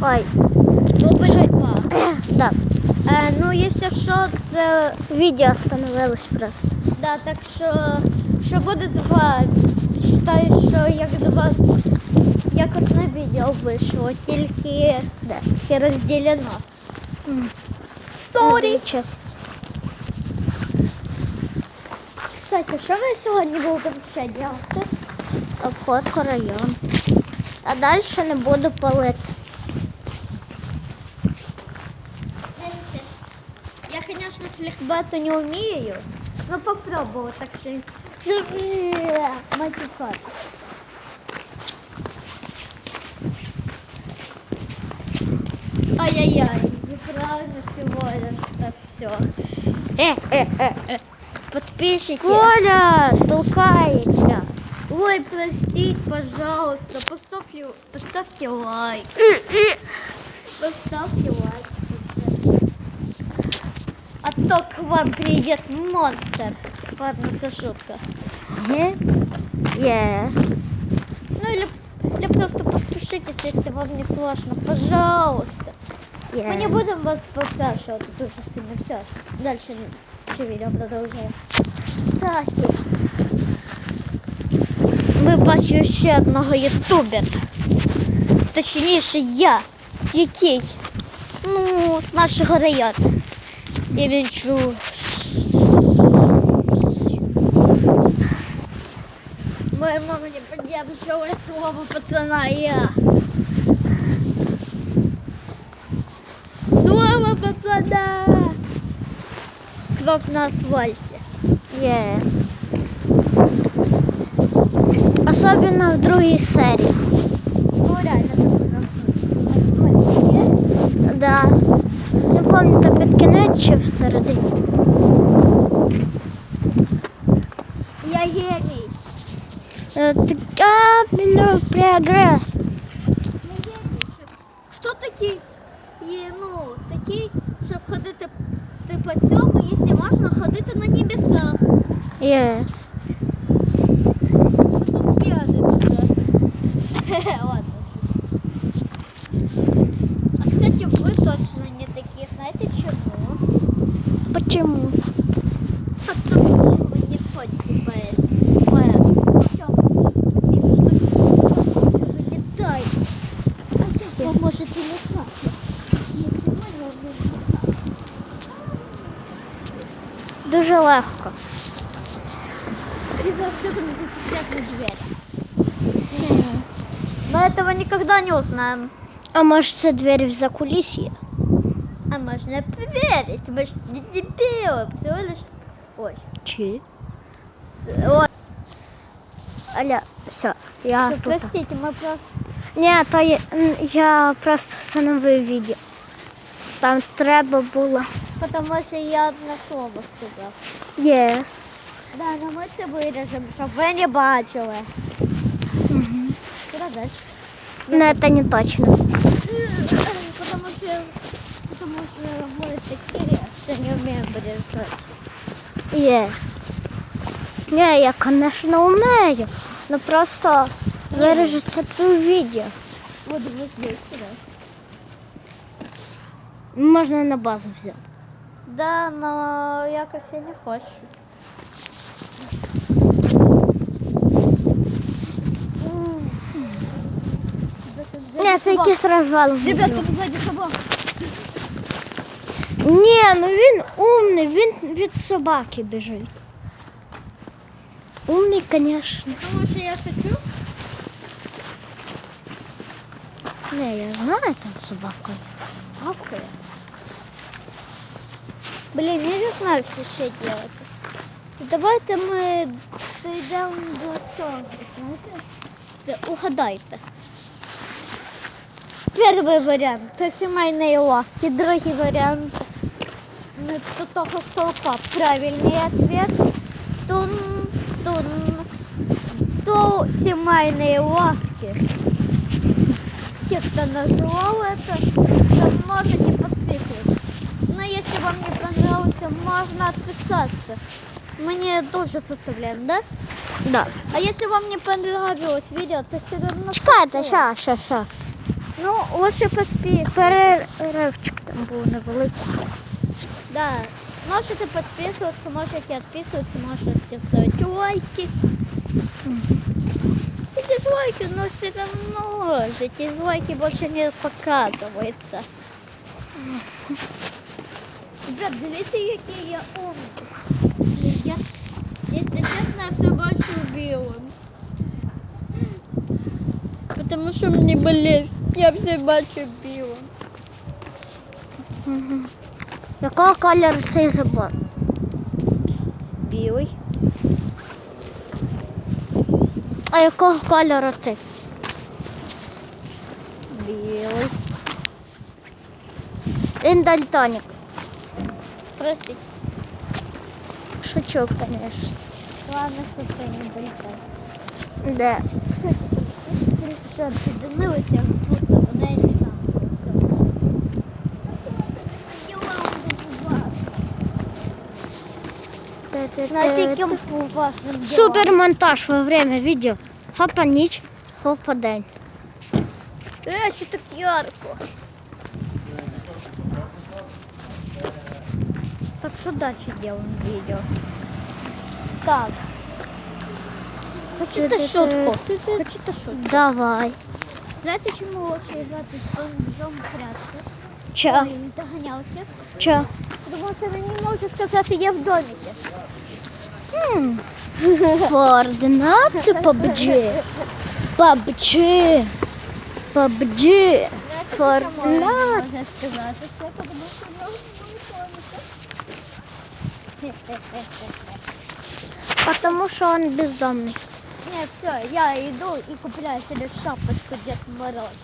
Ой, Обидва. да. Е, ну, якщо що, це Відео остановилось просто. да, так що, що буде два. Вважаю, що як два, як одне відео вийшло, тільки, Да. тільки розділено. М. Сорі. Честь. Кстати, що ви сьогодні будете ще робити? Обходку район. А далі не буду палити. Я, конечно, флехбету не умею, но попробовала, так что матюкать. Ай-яй-яй, неправильно сегодня, так все. Е, е, е, е. Подписчики. Коля толкається. Ой, простите, пожалуйста, поставьте, поставьте лайк. Поставьте лайк. А то к вам придет монстр. Ладно, это шутка. Ге? Є. Ну или, или просто подпишитесь, если вам не сложно. Пожалуйста. Є. Мы не будем вас подпрашивать дуже сильно. Все. Дальше еще видео продолжаем. Кстати. Ми бачимо ще одного ютубера. Точніше я, який ну, з нашого району. І він чув. Моя мама не поддерживала слово пацана я. Слово пацана! Кроп на асфальте. Yes. Особенно в другій серії. Ну реально. Да. Не пам'ятаю, під кінець чи всередині. Я гений. Е, Така мільйон прогрес. Хто такий є, ну, такий, щоб ходити ти по цьому, якщо можна ходити на небесах. Yes. Дуже легко. Дверь. Но этого никогда не узнаем. А може це двері в закулісье? А можно проверить. Мы же не дебилы. Всего лишь... Ой. Чи? Ой, Аля, все, я простите, мы просто... Ні, то я, я просто встановив відео. Там треба було. Потому что я одно слово сказал. Yes. Да, но ми це виріжемо, щоб ви не бачили. Угу. Куди далі? Ну, це не точно. Потому що, потому що ми такі, що не вміємо вирізати. Є. Ні, я, звісно, вмію. Ну просто виріжу це пів відео. Вот вот здесь, сюди. Можна на базу взяти. Да, но якось я не хочу. Ні, це якийсь розвал. Ребята, відео. тут сзади собак. Ні, ну він умний, він від собаки біжить. Умний, звісно. Тому що я шучу. Не, я знаю там собака. Гавкає. Блін, я не знаю, що ще делать. Давайте ми дійдемо до цього, знаєте? Це угадайте. Перший варіант це сімейний лавки, другий варіант ну, до того столпа. Правильний ответ. Тун, тун. До сімейної лавки. Те, кто назвал это, то можете подписываться. Но если вам не понравился, можно отписаться. Мне тоже составляем, да? Да. А если вам не понравилось видео, то все равно... Чекайте, ща, ща, ща. Ну, лучше поспіх. Переривчик там був невеликий. Да. Можете підписуватися, можете відписуватися, можете ставити лайки. И дизлайки, но все равно же дизлайки больше не показываются. Ребят, дивіться, який я умний. Я, если честно, я все бачу білим. Потому что мне болезнь. Я все бачу білим. Угу. Якого кольору цей забор? Білий. А якого кольору ти? Білий. Він дальтонік. Простіть. Шучу, звісно. Ладно, що це не дальтонік. Де? Що, ти дивилася, будто вона і не там. Наскільки важним Супермонтаж во время відео. Хопа ніч, хопа день. Е, що так ярко. Так что дальше делаем видео? Так. Хочете шутку? Хочете шутку? Давай. Знаєте, чому лучше грати з бомжом прятки? Доганявся. Чо? Тому він не може сказати, я в доміки. М. Координацію PUBG. PUBG. PUBG. Координацію. Це Потому що він бездомний. Не, все, я иду и купляю себе шапочку Дед Мороз.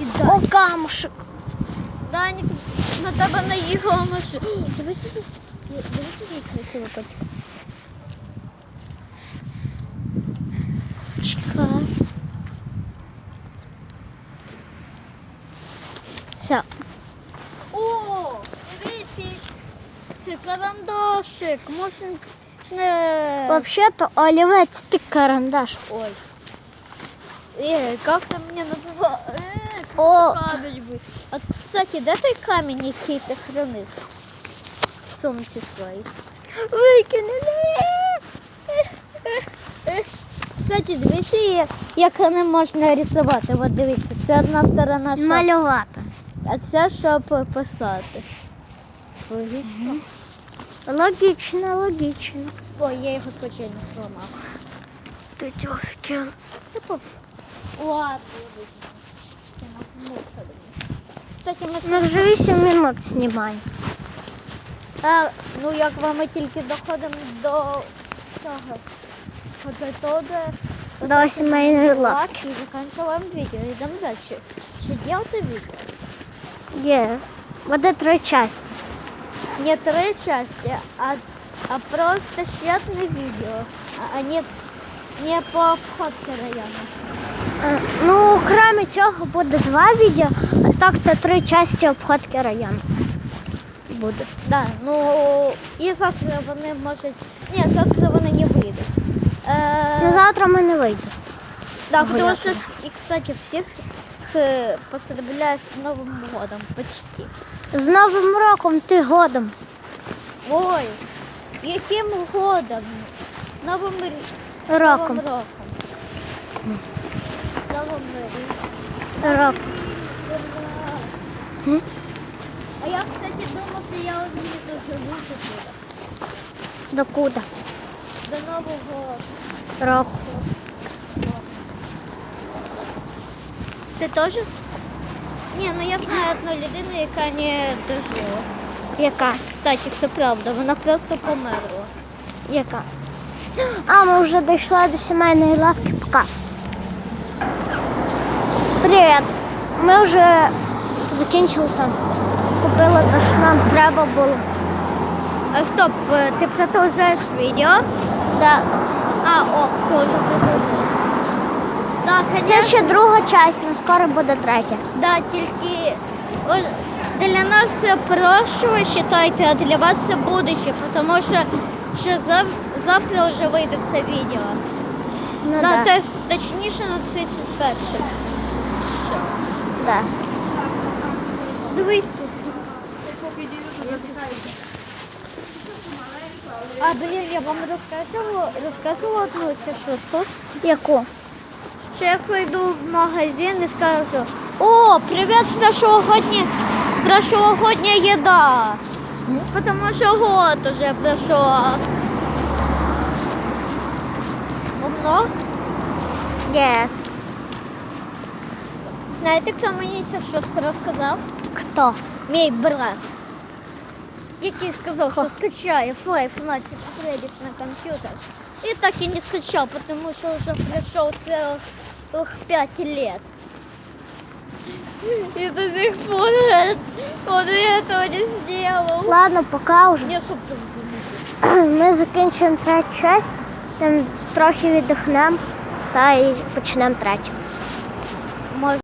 І да, О, камушек. да, не, на тебе наїхала машина. Дивіться, як красиво котик. Чекай. Все. О, дивіться, це карандашик. Можна. Вообще-то олівець ти карандаш. Ой. Э, как ты меня назвал? О. камень бы. А, кстати, да той камень, який ти хранив? В сумці своїй. Викинули. Кстати, дивіться, як, не можна рисувати. От дивіться, це одна сторона, щоб, Малювати. а це щоб писати. Логічно? Логічно, логічно. Ой, я його случайно сломав. Ти хотіла? Ладно, я вийду. Я нахмурка. Кстати, ми вже 8 минут знімаємо. А, ну як вам ми тільки доходимо до цього. Де До сімейної лавки. і закінчуємо відео. Йдемо далі. Чи делати відео? Є. Буде три частини. Не три части, а, а просто щетне відео. А, а не, не по обходці району. Е, Ну, крім цього, буде два відео, а так то три частини обходки району. Буде. Да, ну і завтра вони можуть. Ні, завтра вони не вийдуть. Е, Ну, завтра ми не вийдемо. Да, потому Гуляти. что, и, кстати, всех э, поздравляю с Новым годом, почти. З Новим роком ти годом. Ой, яким годом? Новим рі- Роком. Новим роком. Новим рі- А я, кстати, думав, що я однією живу туди. Докуда? До Нового Року. Ти теж? Ні, ну я знаю одну людину, яка не дожила. Яка? Кстати, це правда, вона просто померла. Яка? А, ми вже дійшли до сімейної лавки. Пока. Привіт. Ми вже закінчили там. Купили те, що нам треба було. А, стоп, е, ти продовжуєш відео? Да. А, о, все, уже продовжуєш. Так, Це ще друга частина, скоро буде третя. Да, тільки для нас це прошлое, считайте, а для вас це будущее, тому що, що зав, завтра вже вийде це відео. Ну, да. те- точніше на 31. Да. Дивись. А, блін, я вам розказувала, розказувала одну шутку. Яку? Що я прийду в магазин і скажу, о, привіт, прошлогодня, прошлогодня їда. Потому що год уже пройшов. Умно? Yes. Знаєте, хто мені цю шутку розказав? Хто? Мій брат. Який сказав, що скачає Five Nights at Freddy's на комп'ютер. І так і не скачав, тому що вже пройшов целых 5 лет. И до сих пор он этого не сделал. Ладно, пока вже. Мне суп там Ми закінчуємо третю частину, там трохи віддихнемо та і почнемо третю.